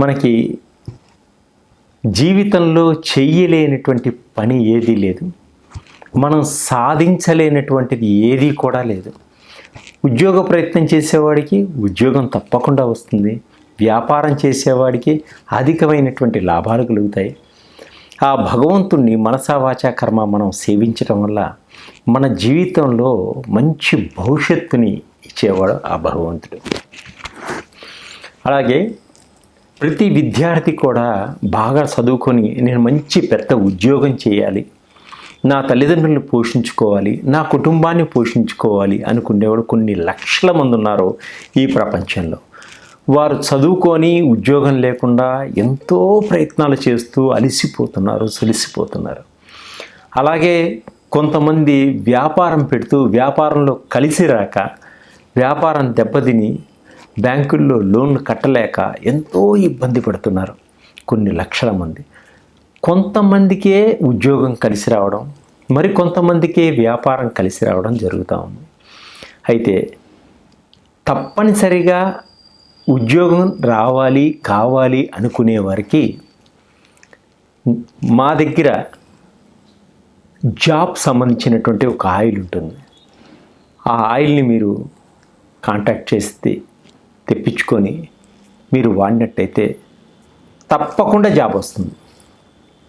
మనకి జీవితంలో చెయ్యలేనటువంటి పని ఏదీ లేదు. మనం సాధించలేనటువంటిది ఏదీ కూడా లేదు. ఉద్యోగ ప్రయత్నం చేసేవాడికి ఉద్యోగం తప్పకుండా వస్తుంది. వ్యాపారం చేసేవాడికి అధికమైనటువంటి లాభాలు కలుగుతాయి. ఆ భగవంతుణ్ణి మనసావాచా కర్మ మనం సేవించటం వల్ల మన జీవితంలో మంచి భవిష్యత్తుని ఇచ్చేవాడు ఆ భగవంతుడు. అలాగే ప్రతి విద్యార్థి కూడా బాగా చదువుకొని నేను మంచి పెద్ద ఉద్యోగం చేయాలి. నా తల్లిదండ్రులను పోషించుకోవాలి. నా కుటుంబాన్ని పోషించుకోవాలి అనుకునేవాడు కొన్ని లక్షల మంది ఉన్నారు ఈ ప్రపంచంలో. వారు చదువుకొని ఉద్యోగం లేకుండా ఎంతో ప్రయత్నాలు చేస్తూ అలిసిపోతున్నారు సొలిసిపోతున్నారు అలాగే కొంతమంది వ్యాపారం పెడుతూ వ్యాపారంలో కలిసి రాక వ్యాపారం దెబ్బతిని బ్యాంకుల్లో లోన్లు కట్టలేక ఎంతో ఇబ్బంది పడుతున్నారు. కొన్ని లక్షల మంది. కొంతమందికే ఉద్యోగం కలిసి రావడం మరి కొంతమందికే వ్యాపారం కలిసి రావడం జరుగుతూ ఉంది. అయితే తప్పనిసరిగా ఉద్యోగం రావాలి కావాలి అనుకునే వారికి మా దగ్గర జాబ్ సంబంధించినటువంటి ఒక ఆయిల్ ఉంటుంది. ఆ ఆయిల్ని మీరు కాంటాక్ట్ చేస్తే తెప్పించుకొని మీరు వాడినట్టయితే తప్పకుండా జాబ్ వస్తుంది.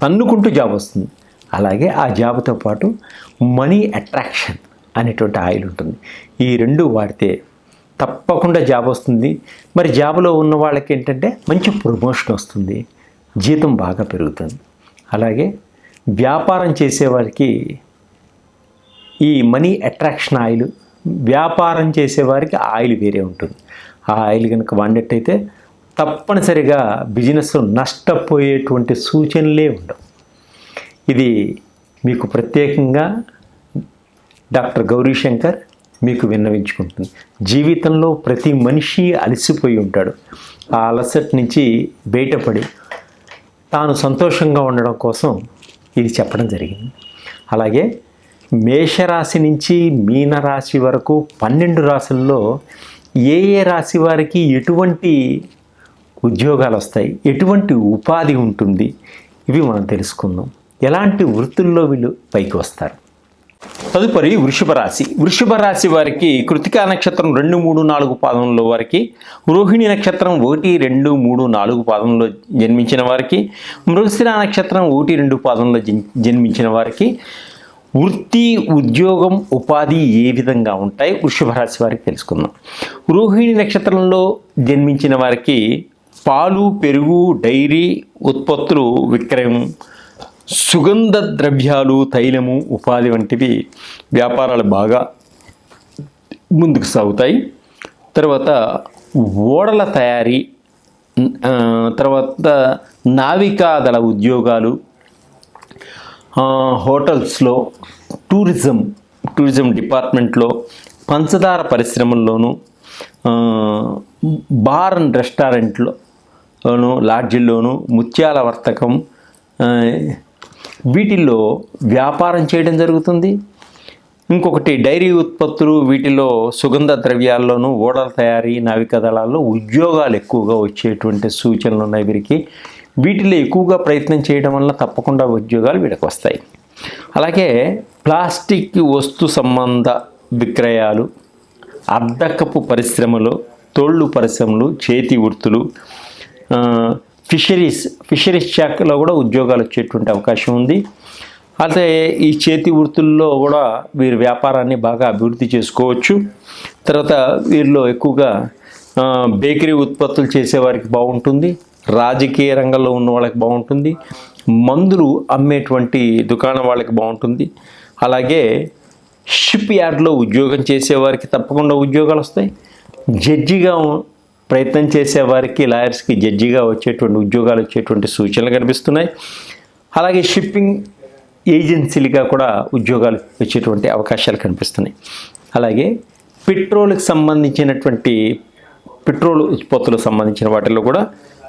తన్నుకుంటూ జాబ్ వస్తుంది. అలాగే ఆ జాబ్తో పాటు మనీ అట్రాక్షన్ అనేటువంటి ఆయిల్ ఉంటుంది. ఈ రెండు వాడితే తప్పకుండా జాబ్ వస్తుంది. మరి జాబ్లో ఉన్న వాళ్ళకి ఏంటంటే మంచి ప్రమోషన్ వస్తుంది. జీతం బాగా పెరుగుతుంది. అలాగే వ్యాపారం చేసేవారికి ఈ మనీ అట్రాక్షన్ ఆయిల్ వ్యాపారం చేసేవారికి ఆయిల్ వేరే ఉంటుంది. ఆ ఆయిల్ కనుక వాడినట్టయితే తప్పనిసరిగా బిజినెస్ నష్టపోయేటువంటి సూచనలే ఉండవు. ఇది మీకు ప్రత్యేకంగా డాక్టర్ గౌరీశంకర్ మీకు విన్నవించుకుంటుంది. జీవితంలో ప్రతి మనిషి అలసిపోయి ఉంటాడు. ఆ అలసట నుంచి బయటపడి తాను సంతోషంగా ఉండడం కోసం ఇది చెప్పడం జరిగింది. అలాగే మేషరాశి నుంచి మీనరాశి వరకు పన్నెండు రాశుల్లో ఏ ఏ రాశి వారికి ఎటువంటి ఉద్యోగాలు వస్తాయి? ఎటువంటి ఉపాధి ఉంటుంది? ఇవి మనం తెలుసుకుందాం. ఎలాంటి వృత్తుల్లో వీళ్ళు పైకి వస్తారు? తదుపరి వృషభ రాశి. వృషభ రాశి వారికి కృతికా నక్షత్రం రెండు మూడు నాలుగు పాదంలో వారికి రోహిణి నక్షత్రం ఒకటి రెండు మూడు నాలుగు పాదంలో జన్మించిన వారికి మృగశిర నక్షత్రం ఒకటి రెండు పాదంలో జన్- జన్మించిన వారికి వృత్తి ఉద్యోగం ఉపాధి ఏ విధంగా ఉంటాయి? వృషభ రాశి వారికి తెలుసుకుందాం. రోహిణి నక్షత్రంలో జన్మించిన వారికి పాలు పెరుగు డైరీ ఉత్పత్తులు విక్రయం సుగంధ ద్రవ్యాలు తైలము ఉపాధి వంటివి వ్యాపారాలు బాగా ముందుకు సాగుతాయి. తర్వాత ఓడల తయారీ తర్వాత నావికాదళ ఉద్యోగాలు హోటల్స్లో టూరిజం టూరిజం డిపార్ట్మెంట్లో పంచదార పరిశ్రమల్లోనూ బార్ అండ్ రెస్టారెంట్లోను లాడ్జిల్లోను ముత్యాల వర్తకం వీటిల్లో వ్యాపారం చేయడం జరుగుతుంది. ఇంకొకటి డైరీ ఉత్పత్తులు వీటిలో సుగంధ ద్రవ్యాల్లోనూ ఓడల తయారీ నావిక దళాల్లో ఉద్యోగాలు ఎక్కువగా వచ్చేటువంటి సూచనలు ఉన్నాయి వీరికి. వీటిలో ఎక్కువగా ప్రయత్నం చేయడం వల్ల తప్పకుండా ఉద్యోగాలు వీళ్ళకి వస్తాయి. అలాగే ప్లాస్టిక్ వస్తు సంబంధ విక్రయాలు అద్దకపు పరిశ్రమలు తోళ్ళు పరిశ్రమలు చేతి వృత్తులు ఫిషరీస్ ఫిషరీస్ శాఖలో కూడా ఉద్యోగాలు వచ్చేటువంటి అవకాశం ఉంది. అయితే ఈ చేతి వృత్తుల్లో కూడా వీరు వ్యాపారాన్ని బాగా అభివృద్ధి చేసుకోవచ్చు. తర్వాత వీరిలో ఎక్కువగా బేకరీ ఉత్పత్తులు చేసేవారికి బాగుంటుంది. రాజకీయ రంగంలో ఉన్న వాళ్ళకి బాగుంటుంది. మందులు అమ్మేటువంటి దుకాణం వాళ్ళకి బాగుంటుంది. అలాగే షిప్ యార్డ్లో ఉద్యోగం చేసేవారికి తప్పకుండా ఉద్యోగాలు వస్తాయి. జడ్జిగా ప్రయత్నం చేసేవారికి లాయర్స్కి జడ్జిగా వచ్చేటువంటి ఉద్యోగాలు వచ్చేటువంటి సూచనలు కనిపిస్తున్నాయి. అలాగే షిప్పింగ్ ఏజెన్సీలుగా కూడా ఉద్యోగాలు వచ్చేటువంటి అవకాశాలు కనిపిస్తున్నాయి. అలాగే పెట్రోల్కి సంబంధించినటువంటి పెట్రోల్ ఉత్పత్తులకు సంబంధించిన వాటిల్లో కూడా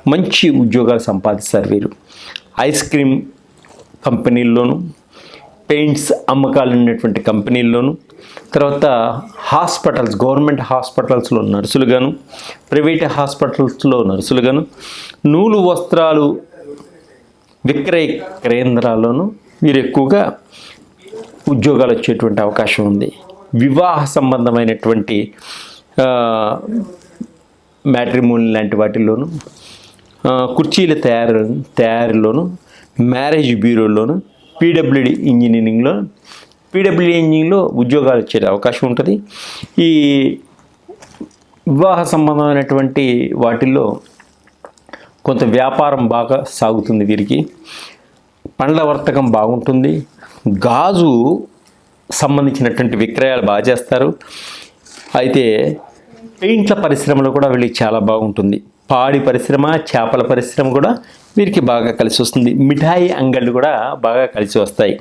మంచి ఉద్యోగాలు సంపాదిస్తారు వీరు. ఐస్ క్రీమ్ కంపెనీల్లోనూ పెయింట్స్ అమ్మకాలు ఉన్నటువంటి కంపెనీల్లోనూ తర్వాత హాస్పిటల్స్ గవర్నమెంట్ హాస్పిటల్స్లో నర్సులుగాను ప్రైవేట్ హాస్పిటల్స్లో నర్సులుగాను నూలు వస్త్రాలు విక్రయ కేంద్రాల్లోనూ వీరు ఎక్కువగా ఉద్యోగాలు వచ్చేటువంటి అవకాశం ఉంది. వివాహ సంబంధమైనటువంటి మ్యాట్రిమోని లాంటి వాటిల్లోనూ కుర్చీల తయారు తయారీలోను మ్యారేజ్ బ్యూరోలోను పీడబ్ల్యూడి ఇంజనీరింగ్లో పీడబ్ల్యూడి ఇంజనీరింగ్లో ఉద్యోగాలు వచ్చే అవకాశం ఉంటుంది. ఈ వివాహ సంబంధమైనటువంటి వాటిల్లో కొంత వ్యాపారం బాగా సాగుతుంది వీరికి. పండ్ల వర్తకం బాగుంటుంది. గాజు సంబంధించినటువంటి విక్రయాలు బాగా చేస్తారు. అయితే పెయింట్ల పరిశ్రమలో కూడా వీళ్ళకి చాలా బాగుంటుంది. పాడి పరిశ్రమ చేపల పరిశ్రమ కూడా వీరికి బాగా కలిసి వస్తుంది. మిఠాయి అంగళ్ళు కూడా బాగా కలిసి వస్తాయి.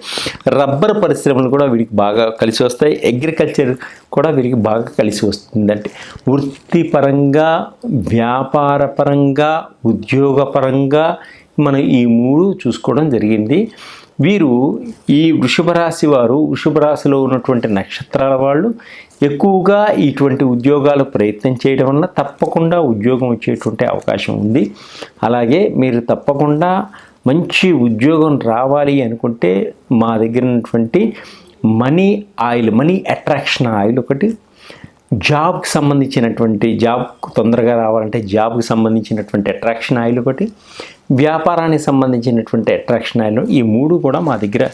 రబ్బర్ పరిశ్రమలు కూడా వీరికి బాగా కలిసి వస్తాయి. అగ్రికల్చర్ కూడా వీరికి బాగా కలిసి వస్తుందంటే వృత్తిపరంగా వ్యాపారపరంగా ఉద్యోగపరంగా మనం ఈ మూడు చూసుకోవడం జరిగింది. వీరు ఈ వృషభ రాశి వారు వృషభ రాశిలో ఉన్నటువంటి నక్షత్రాల వాళ్ళు ఎక్కువగా ఇటువంటి ఉద్యోగాలు ప్రయత్నం చేయడం వల్ల తప్పకుండా ఉద్యోగం వచ్చేటువంటి అవకాశం ఉంది. అలాగే మీరు తప్పకుండా మంచి ఉద్యోగం రావాలి అనుకుంటే మా దగ్గర ఉన్నటువంటి money oil money attraction oil ఒకటి జాబ్కి సంబంధించినటువంటి జాబ్ తొందరగా రావాలంటే జాబ్కి సంబంధించినటువంటి అట్రాక్షన్ ఆయిల్ ఒకటి వ్యాపారానికి సంబంధించినటువంటి అట్రాక్షన్ ఆయిల్. ఈ మూడు కూడా మా దగ్గర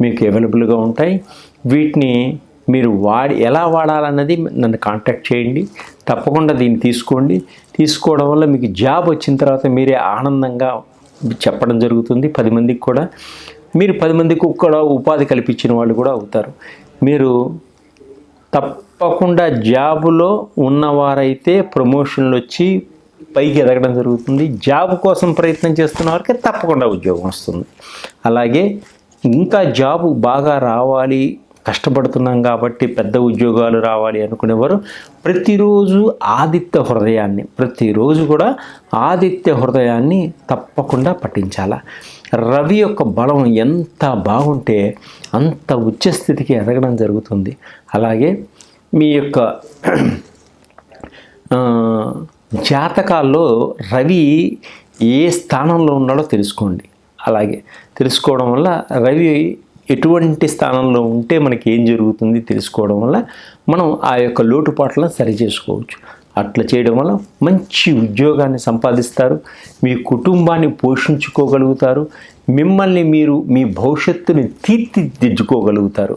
మీకు అవైలబుల్గా ఉంటాయి. వీటిని మీరు వాడి ఎలా వాడాలన్నది నన్ను కాంటాక్ట్ చేయండి. తప్పకుండా దీన్ని తీసుకోండి. తీసుకోవడం వల్ల మీకు జాబ్ వచ్చిన తర్వాత మీరే ఆనందంగా చెప్పడం జరుగుతుంది. పది మందికి కూడా మీరు పది మందికి కూడా ఉపాధి కల్పించిన వాళ్ళు కూడా అవుతారు. మీరు తప్పకుండా జాబులో ఉన్నవారైతే ప్రమోషన్లు వచ్చి పైకి ఎదగడం జరుగుతుంది. జాబ్ కోసం ప్రయత్నం చేస్తున్న వారికి తప్పకుండా ఉద్యోగం వస్తుంది. అలాగే ఇంకా జాబు బాగా రావాలి కష్టపడుతున్నాం కాబట్టి పెద్ద ఉద్యోగాలు రావాలి అనుకునేవారు ప్రతిరోజు ఆదిత్య హృదయాన్ని ప్రతిరోజు కూడా ఆదిత్య హృదయాన్ని తప్పకుండా పఠించాలా? రవి యొక్క బలం ఎంత బాగుంటే అంత ఉచ్చస్థితికి ఎదగడం జరుగుతుంది. అలాగే మీ యొక్క జాతకాల్లో రవి ఏ స్థానంలో ఉన్నాడో తెలుసుకోండి. అలాగే తెలుసుకోవడం వల్ల రవి ఎటువంటి స్థానంలో ఉంటే మనకి ఏం జరుగుతుంది తెలుసుకోవడం వల్ల మనం ఆ యొక్క లోటుపాట్లను సరి చేసుకోవచ్చు. అట్లా చేయడం వల్ల మంచి ఉద్యోగాన్ని సంపాదిస్తారు మీ కుటుంబాన్ని పోషించుకోగలుగుతారు మిమ్మల్ని మీరు మీ భవిష్యత్తుని తీర్చిదిద్దుకోగలుగుతారు.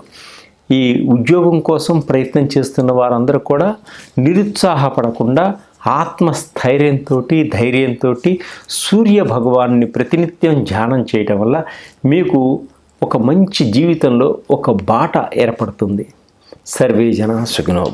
ఈ ఉద్యోగం కోసం ప్రయత్నం చేస్తున్న వారందరూ కూడా నిరుత్సాహపడకుండా ఆత్మస్థైర్యంతో ధైర్యంతో సూర్య భగవాన్ని ప్రతినిత్యం ధ్యానం చేయటం వల్ల మీకు ఒక మంచి జీవితంలో ఒక బాట ఏర్పడుతుంది. సర్వే జన సుఖినో